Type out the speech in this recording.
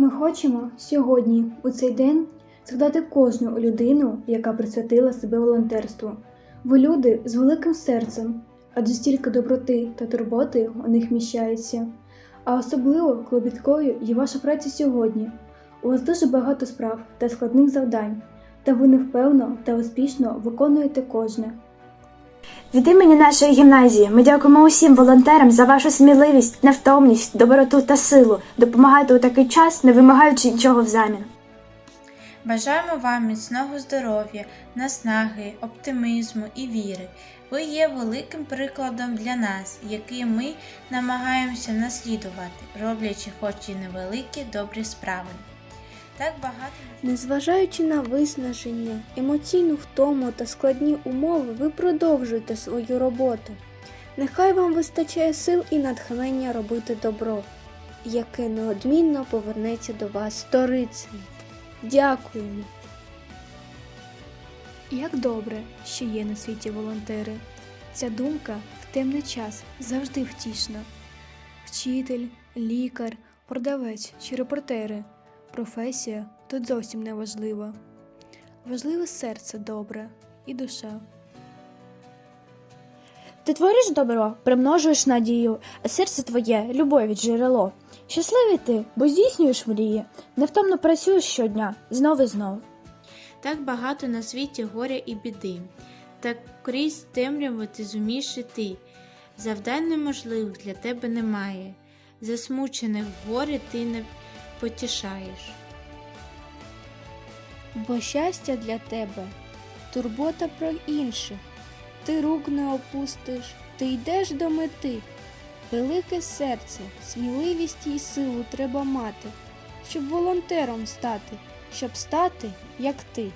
Ми хочемо сьогодні, у цей день, згадати кожну людину, яка присвятила себе волонтерству. Ви люди з великим серцем, адже стільки доброти та турботи у них міщається. А особливо клопіткою є ваша праця сьогодні. У вас дуже багато справ та складних завдань, та ви невпевно та успішно виконуєте кожне. Від імені нашої гімназії ми дякуємо усім волонтерам за вашу сміливість, невтомність, доброту та силу. Допомагайте у такий час, не вимагаючи нічого взамін. Бажаємо вам міцного здоров'я, наснаги, оптимізму і віри. Ви є великим прикладом для нас, який ми намагаємося наслідувати, роблячи хоч і невеликі добрі справи. Так багато Незважаючи на виснаження, емоційну втому та складні умови, ви продовжуєте свою роботу. Нехай вам вистачає сил і натхнення робити добро, яке неодмінно повернеться до вас сторицею. Дякуємо! Як добре, що є на світі волонтери. Ця думка в темний час завжди втішна. Вчитель, лікар, продавець чи репортери. Професія тут зовсім не важлива. Важливе серце добре і душа. Ти твориш добро, примножуєш надію, а серце твоє любові джерело. Щасливий ти, бо здійснюєш мрії, невтомно працюєш щодня, знов і знов. Так багато на світі горя і біди, так крізь темряву ти зумієш іти. Завдань неможливих для тебе немає, засмучених в горі ти не потішаєш. Бо щастя для тебе турбота про інших. Ти рук не опустиш, ти йдеш до мети. Велике серце, сміливість і силу треба мати, щоб волонтером стати, щоб стати, як ти.